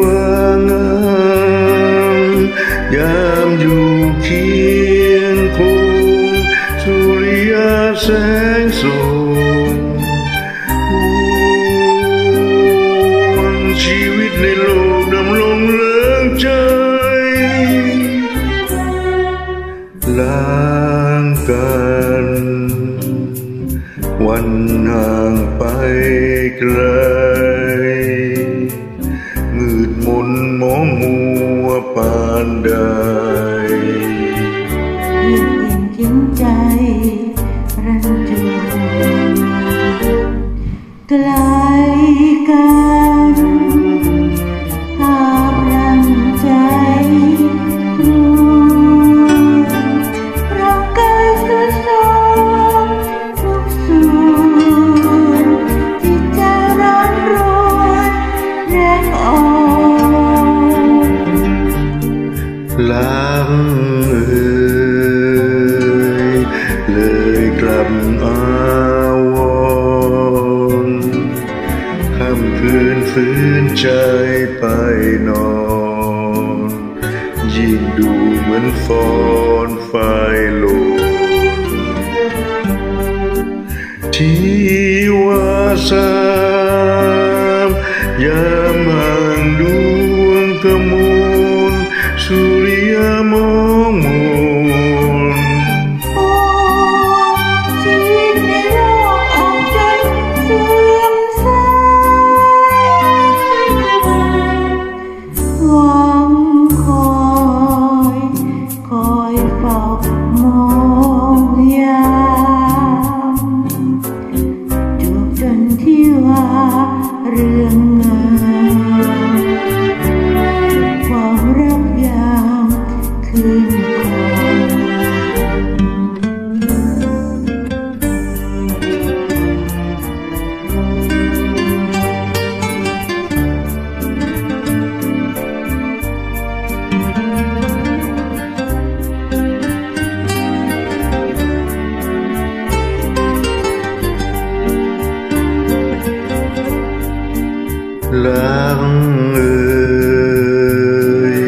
วางามยามอยู่เคียงคงสุริยแสงส่งวนชีวิตในโลกดำรงเลิงใจล้างกัน วันห่างไปไกล ไกลกันภาพรังใจรวญร่างกายสุดโทรมทุกส่วนจิตใจร้อนรวนแรงอ่อนล้างเอ่ยเลยกลับอาว คืนฟื้นใจไปนอน ยิ่งดูเหมือนฟอนไฟลนที่ว่าสามยาม ลังเอ่ย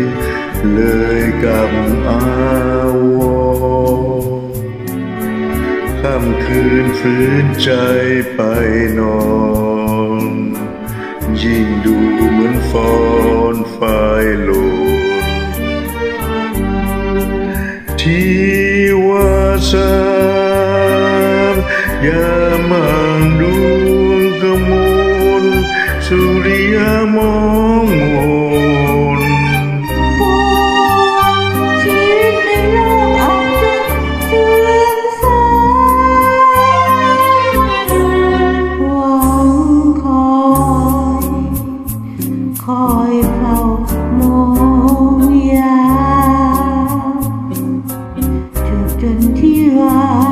เลยกับอาวค่ำคืนฝืนใจไปนอนยิ่งดูเหมือนฟอนไฟโลที่ว่าสามยามางดวงกมลสุร want.